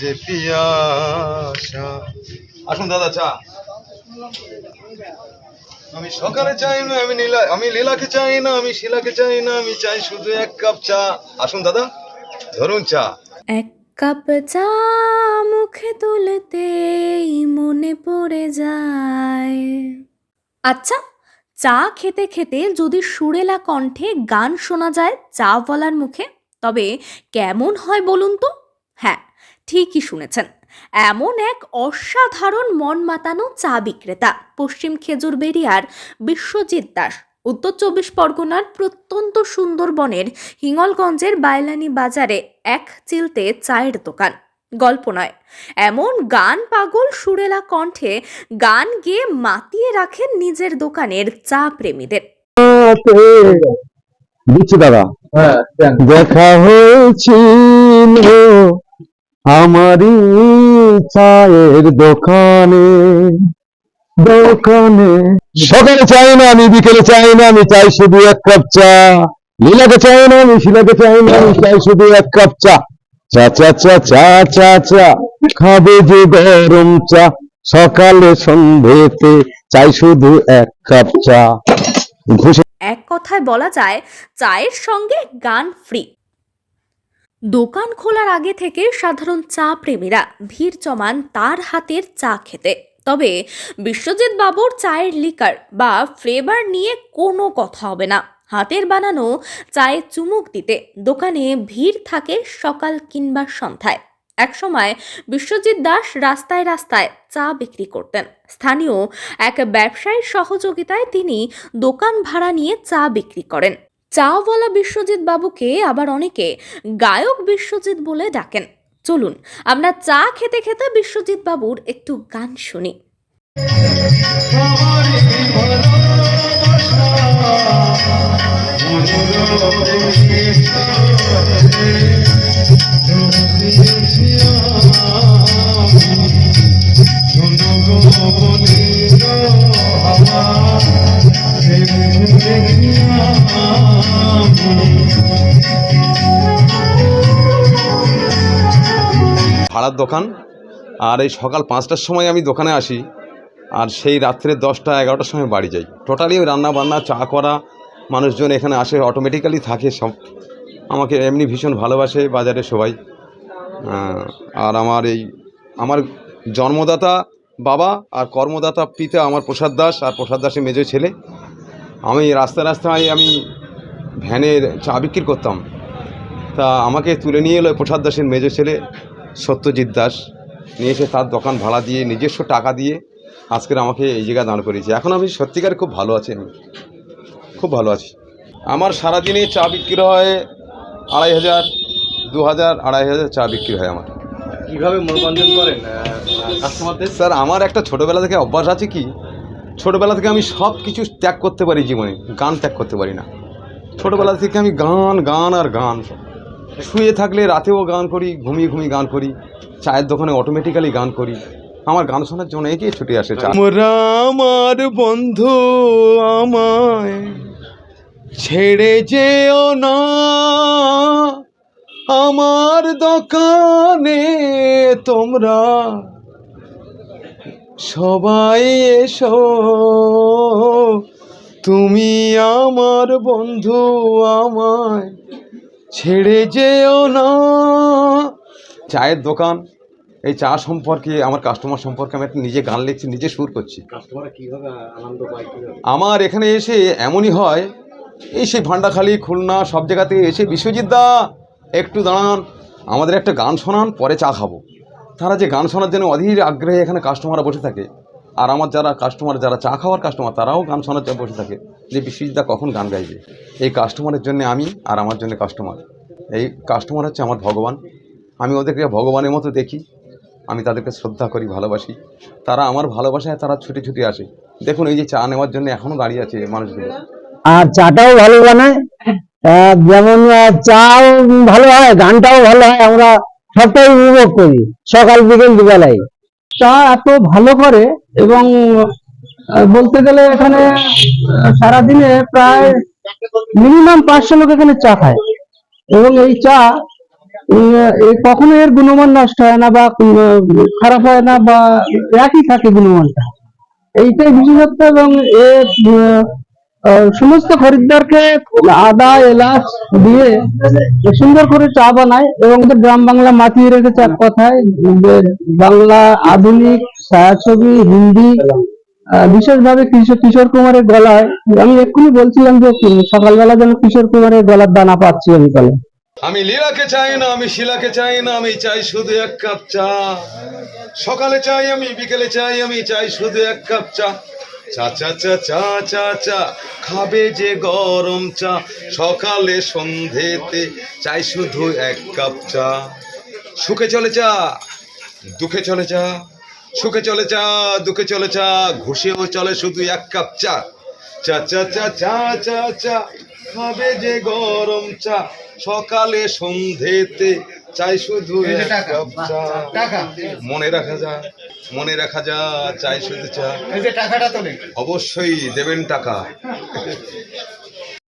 যে পিয়াসা। আসুন দাদা, চা। আমি সকালে চাই না, আমি নীলা আমি লীলাকে চাই না, আমি শিলাকে চাই না, আমি চাই শুধু এক কাপ চা। আসুন দাদা, ধরুন চা। এক কাপ চা মুখে তুলতেই মনে পড়ে যায়। আচ্ছা চা খেতে খেতে যদি সুরেলা কণ্ঠে গান শোনা যায় চা বলার মুখে? তবে কেমন হয় বলুন তো? হ্যাঁ ঠিকই শুনেছেন। এমন এক অসাধারণ মন মাতানো চা বিক্রেতা, পশ্চিম খেজুরবেড়িয়ার বিশ্বজিৎ দাস, উত্তর চব্বিশ পরগনার প্রত্যন্ত সুন্দরবনের হিঙ্গলগঞ্জের বাইলানি বাজারে এক চিলতে চায়ের দোকান। গল্প নয়, এমন গান পাগল সুরেলা কণ্ঠে গান গেয়ে মাতিয়ে রাখেন নিজের দোকানের চা প্রেমীদের। দিচ্ছি দাদা। দেখা হয়েছিল আমারই চায়ের দোকানে দোকানে। সকালে চাই না আমি বিকেলে চাই না আমি চাই শুধু এক কাপ চা। লীলাকে চাই না আমি শিলাকে চাই না আমি চাই শুধু এক কাপ চা। চা চা চা চা চা চা খাবে যে গরম চা। সকালে সন্ধেতে চাই শুধু এক কাপ চা। এক কথায় বলা যায়, চায়ের সঙ্গে গান ফ্রি দোকান খোলার আগে থেকে সাধারণ চা প্রেমীরা ভিড় জমান তার হাতের চা খেতে। তবে বিশ্বজিৎ বাবুর চায়ের লিকার বা ফ্লেভার নিয়ে কোনো কথা হবে না। হাতের বানানো চায়ে চুমুক দিতে দোকানে ভিড় থাকে সকাল কিংবা সন্ধ্যায়। একসময় বিশ্বজিৎ দাস রাস্তায় রাস্তায় চা বিক্রি করতেন। স্থানীয় এক ব্যবসায়ীর সহযোগিতায় তিনি দোকান ভাড়া নিয়ে চা বিক্রি করেন। চাওয়ালা বিশ্বজিৎ বাবুকে আবার অনেকে গায়ক বিশ্বজিৎ বলে ডাকেন। চলুন, আমরা চা খেতে খেতে বিশ্বজিৎ বাবুর একটু গান শুনি। ভাড়ার দোকান, আর এই সকাল পাঁচটার সময় আমি দোকানে আসি, আর সেই রাত্রে দশটা, এগারোটার সময় বাড়ি যাই। টোটালি রান্না বান্না চা করা, মানুষজন এখানে আসে অটোমেটিক্যালি থাকে সব। আমাকে এমনি ভীষণ ভালোবাসে বাজারে সবাই। আর আমার এই, আমার জন্মদাতা বাবা আর কর্মদাতা পিতা আমার প্রসাদ দাস, আর প্রসাদ দাসের মেজো ছেলে। আমি রাস্তায় রাস্তায় আমি ভ্যানের চা বিক্রি করতাম। তা আমাকে তুলে নিয়ে এলো প্রসাদ দাসের মেজো ছেলে সত্যজিৎ দাস। নিয়ে এসে তার দোকান ভাড়া দিয়ে নিজস্ব টাকা দিয়ে আজকের আমাকে এই জায়গায় দাঁড় করিয়েছে। এখন আমি সত্যিকার খুব ভালো আছি আমি। খুব ভালো আছি। আমার সারাদিনে চা বিক্রি হয় আড়াই হাজার দু হাজার আড়াই হাজার চা বিক্রি হয় আমার। কীভাবে মনোরঞ্জন করেন কাস্টমারদের স্যার আমার একটা ছোটোবেলা থেকে অভ্যাস আছে কি? ছোটোবেলা থেকে আমি সব কিছু ত্যাগ করতে পারি জীবনে গান ত্যাগ করতে পারি না। ছোটোবেলা থেকে আমি গান গান আর গান শুয়ে থাকলে রাতেও গান করি, ঘুমিয়ে ঘুমিয়ে গান করি, চায়ের দোকানে অটোমেটিক্যালি গান করি। আমার গান শোনার জন্য এগিয়ে ছুটে আসে আমার বন্ধু আমায় ছেড়ে যেও না। আমার দোকানে তোমরা সবাই এসো। তুমি আমার বন্ধু আমায় ছেড়ে যেও না। চায়ের দোকান এই চা সম্পর্কে আমার কাস্টমার সম্পর্কে আমি একটা নিজে গান লিখছি নিজে সুর করছি। আমার এখানে এসে এমনই হয় এই সেই ভান্ডাখালি খুলনা সব জায়গা থেকে এসে বিশ্বজিৎ দা একটু দাঁড়ান আমাদের একটা গান শোনান পরে চা খাব। তারা যে গান শোনার জন্য অধীর আগ্রহে এখানে কাস্টমাররা বসে থাকে। আর আমার যারা কাস্টমার যারা চা খাওয়ার কাস্টমার তারাও গান শোনার জন্য বসে থাকে। যে বিশ্বজিৎ দা কখন গান গাইবে? এই কাস্টমারের জন্য আমি আর আমার জন্য কাস্টমার এই কাস্টমার হচ্ছে আমার ভগবান। আমি ওদেরকে ভগবানের মতো দেখি। আমি তাদেরকে শ্রদ্ধা করি, ভালোবাসি। তারা আমার ভালোবাসায় তারা ছুটে ছুটে আসে। দেখুন, এই যে চা নেওয়ার জন্য এখনও দাঁড়িয়ে আছে মানুষগুলো। আর চাটাও ভালো বানায়। যেমন চাও ভালো হয়, গানটাও ভালো হয়, আমরা সবটাই উপভোগ করি। সকাল বিকেল দুবেলায়। চা এত ভালো করে এবং বলতে গেলে এখানে সারাদিনে প্রায় মিনিমাম পাঁচশো লোক এখানে চা খায়। এবং এই চা কখনো এর গুণমান নষ্ট হয় না বা খারাপ হয় না বা একই থাকে গুণমানটা। এইটাই বিশেষত্ব এবং এ উম, আহ, সমস্ত খরিদ্দারকে আদা, এলাচ দিয়ে সুন্দর করে চা বানায় এবং গ্রাম বাংলা মাতিয়ে রেখেছে এক কথায় বাংলা আধুনিক ছায়াছবি হিন্দি বিশেষভাবে কিশোর কুমারের গলায়। আমি এক্ষুনি বলছিলাম যে সকালবেলা যেন কিশোর কুমারের গলার দানা পাচ্ছি আমি কলে আমি লীলাকে চাই না, আমি শিলাকে চাই না, আমি চাই শুধু এক কাপ চা। সকালে চাই আমি, বিকেলে চাই আমি, চাই শুধু এক কাপ চা। চা চা চা চা চা চা। খাবে যে গরম চা। সকালে সন্ধেতে চাই শুধু এক কাপ চা। সুখে চলে চা, দুঃখে চলে চা। সুখে চলে চা, দুঃখে চলে চা। ঘুষেও চলে শুধু এক কাপ চা। চা চা চা চা চা চা। খাবে যে গরম চা। সকালে সন্ধেতে চাই শুধু কাপ মনে রাখা যা মনে রাখা যা চাই শুধু চা। টাকাটা তো অবশ্যই দেবেন টাকা।